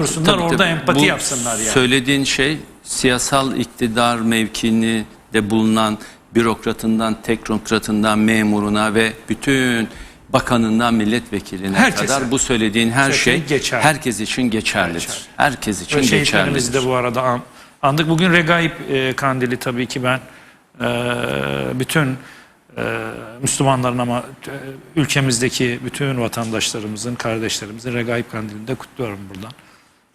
dursunlar Tabii, orada tabii. empati Bu yapsınlar yani. Söylediğin şey siyasal iktidar mevkini de bulunan bürokratından, teknokratından, memuruna ve bütün bakanından milletvekiline Herkese. kadar bu söylediğin her Herkese şey geçerli. herkes için geçerlidir. Geçerli. Herkes için Ve şehitlerimizi geçerlidir. de bu arada an, andık. Bugün Regaib e, Kandili tabii ki ben e, bütün e, Müslümanların ama e, ülkemizdeki bütün vatandaşlarımızın, kardeşlerimizin Regaib Kandili'ni de kutluyorum buradan.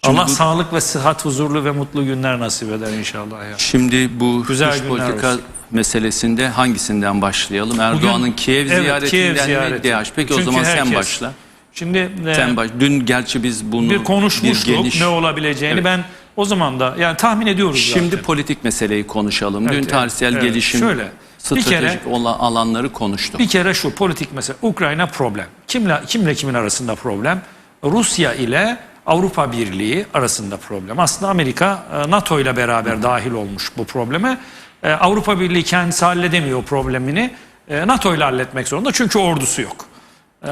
Çünkü Allah bu- sağlık ve sıhhat, huzurlu ve mutlu günler nasip eder inşallah. Ya. Şimdi bu Güzel dış politika olsun. meselesinde hangisinden başlayalım? Erdoğan'ın Kiev Evet, ziyaretinden Kiev mi? DH? Peki o Çünkü zaman sen herkes- başla. Şimdi e, Sen baş. Dün gerçi biz bunu bir konuşmuştuk bir geniş- ne olabileceğini. Evet. Ben o zaman da yani tahmin ediyoruz Şimdi zaten. politik meseleyi konuşalım. Dün Evet, tarihsel evet. gelişim, Şöyle, bir stratejik kere- olan alanları konuştuk. Bir kere şu politik mesele Ukrayna problem. Kimle kimle kimin arasında problem? Rusya ile Avrupa Birliği arasında problem. Aslında Amerika e, NATO ile beraber dahil olmuş bu probleme. E, Avrupa Birliği kendisi halledemiyor problemini. E, NATO ile halletmek zorunda çünkü ordusu yok.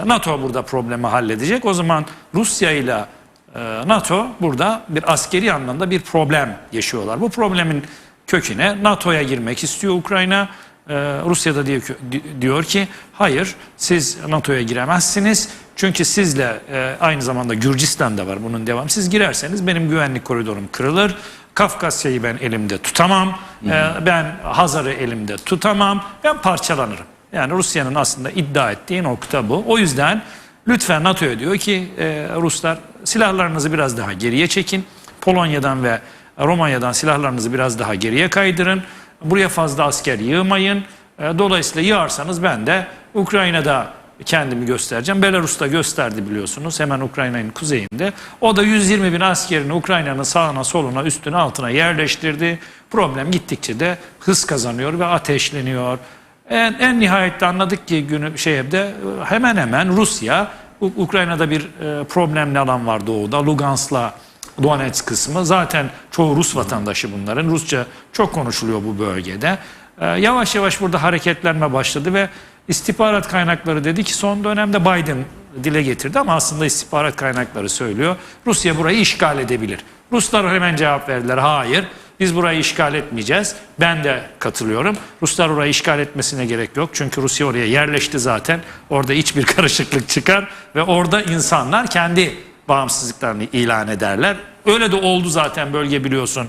NATO burada problemi halledecek. O zaman Rusya ile NATO burada bir askeri anlamda bir problem yaşıyorlar. Bu problemin köküne NATO'ya girmek istiyor Ukrayna. Rusya da diyor ki hayır siz NATO'ya giremezsiniz. Çünkü sizle e, aynı zamanda Gürcistan da var bunun devamı. Siz girerseniz benim güvenlik koridorum kırılır. Kafkasya'yı ben elimde tutamam. Ee, ben Hazar'ı elimde tutamam. Ben parçalanırım. Yani Rusya'nın aslında iddia ettiği nokta bu. O yüzden lütfen NATO'ya diyor ki e, Ruslar silahlarınızı biraz daha geriye çekin. Polonya'dan ve Romanya'dan silahlarınızı biraz daha geriye kaydırın. Buraya fazla asker yığmayın. E, Dolayısıyla yığarsanız ben de Ukrayna'da kendimi göstereceğim. Belarus'ta gösterdi biliyorsunuz hemen Ukrayna'nın kuzeyinde. O da 120 bin askerini Ukrayna'nın sağına soluna üstüne altına yerleştirdi. Problem gittikçe de hız kazanıyor ve ateşleniyor. En, en nihayette anladık ki günü şeyde hemen hemen Rusya Ukrayna'da bir e, problemli alan var doğuda. Lugansk'la Donetsk kısmı. Zaten çoğu Rus vatandaşı bunların. Rusça çok konuşuluyor bu bölgede. Ee, yavaş yavaş burada hareketlenme başladı ve istihbarat kaynakları dedi ki son dönemde Biden dile getirdi ama aslında istihbarat kaynakları söylüyor. Rusya burayı işgal edebilir. Ruslar hemen cevap verdiler. Hayır biz burayı işgal etmeyeceğiz. Ben de katılıyorum. Ruslar orayı işgal etmesine gerek yok. Çünkü Rusya oraya yerleşti zaten. Orada hiçbir karışıklık çıkar ve orada insanlar kendi bağımsızlıklarını ilan ederler. Öyle de oldu zaten bölge biliyorsun.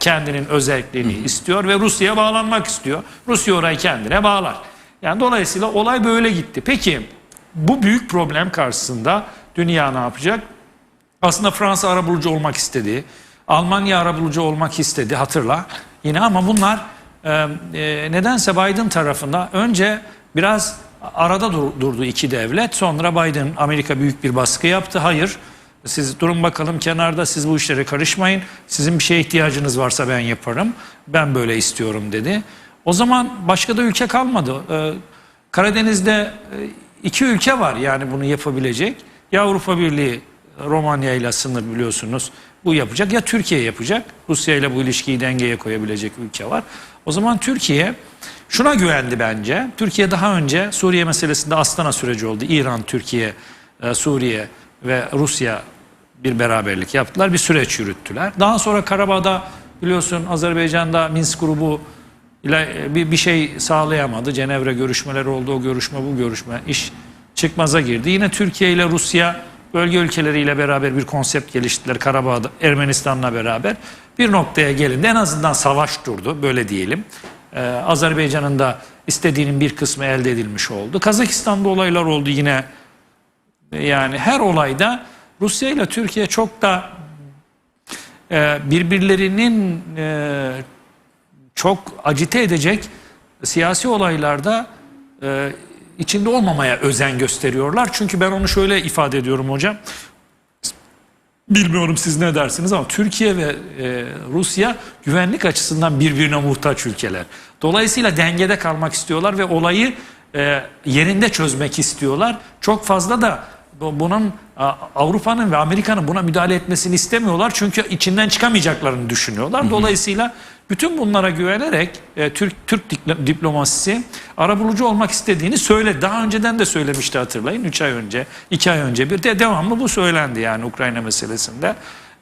Kendinin özelliğini istiyor ve Rusya'ya bağlanmak istiyor. Rusya orayı kendine bağlar. Yani dolayısıyla olay böyle gitti. Peki bu büyük problem karşısında dünya ne yapacak? Aslında Fransa arabulucu olmak istedi. Almanya arabulucu olmak istedi hatırla. Yine ama bunlar e, e, nedense Biden tarafında önce biraz arada dur- durdu iki devlet. Sonra Biden Amerika büyük bir baskı yaptı. Hayır siz durun bakalım kenarda siz bu işlere karışmayın. Sizin bir şeye ihtiyacınız varsa ben yaparım. Ben böyle istiyorum dedi. O zaman başka da ülke kalmadı. Ee, Karadeniz'de e, iki ülke var yani bunu yapabilecek. Ya Avrupa Birliği Romanya ile sınır biliyorsunuz bu yapacak ya Türkiye yapacak. Rusya ile bu ilişkiyi dengeye koyabilecek ülke var. O zaman Türkiye şuna güvendi bence. Türkiye daha önce Suriye meselesinde Astana süreci oldu. İran, Türkiye, e, Suriye ve Rusya bir beraberlik yaptılar. Bir süreç yürüttüler. Daha sonra Karabağ'da biliyorsun Azerbaycan'da Minsk grubu bir, bir şey sağlayamadı. Cenevre görüşmeleri oldu. O görüşme bu görüşme iş çıkmaza girdi. Yine Türkiye ile Rusya bölge ülkeleriyle beraber bir konsept geliştirdiler. Karabağ'da Ermenistan'la beraber bir noktaya gelindi. En azından savaş durdu böyle diyelim. Ee, Azerbaycan'ın da istediğinin bir kısmı elde edilmiş oldu. Kazakistan'da olaylar oldu yine. Yani her olayda Rusya ile Türkiye çok da e, birbirlerinin e, çok acite edecek siyasi olaylarda e, içinde olmamaya özen gösteriyorlar. Çünkü ben onu şöyle ifade ediyorum hocam. Bilmiyorum siz ne dersiniz ama Türkiye ve e, Rusya güvenlik açısından birbirine muhtaç ülkeler. Dolayısıyla dengede kalmak istiyorlar ve olayı e, yerinde çözmek istiyorlar. Çok fazla da Bunun Avrupa'nın ve Amerika'nın buna müdahale etmesini istemiyorlar çünkü içinden çıkamayacaklarını düşünüyorlar. Dolayısıyla bütün bunlara güvenerek e, Türk Türk diplo- diplomasisi arabulucu olmak istediğini söyledi. Daha önceden de söylemişti hatırlayın. 3 ay önce, 2 ay önce bir de devamlı bu söylendi yani Ukrayna meselesinde.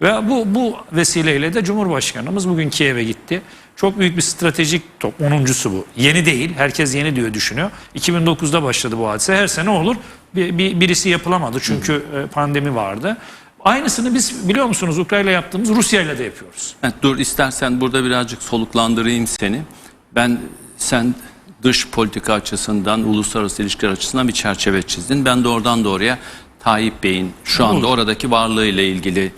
Ve bu bu vesileyle de Cumhurbaşkanımız bugün Kiev'e gitti. Çok büyük bir stratejik top. 10.sü bu. Yeni değil. Herkes yeni diyor düşünüyor. 2009'da başladı bu hadise. Her sene olur. Bir, bir- birisi yapılamadı çünkü e, pandemi vardı. Aynısını biz biliyor musunuz Ukrayna yaptığımız Rusya ile de yapıyoruz. Evet, dur istersen burada birazcık soluklandırayım seni. Ben sen dış politika açısından, uluslararası ilişkiler açısından bir çerçeve çizdin. Ben de oradan doğruya Tayyip Bey'in şu anda oradaki varlığıyla ilgili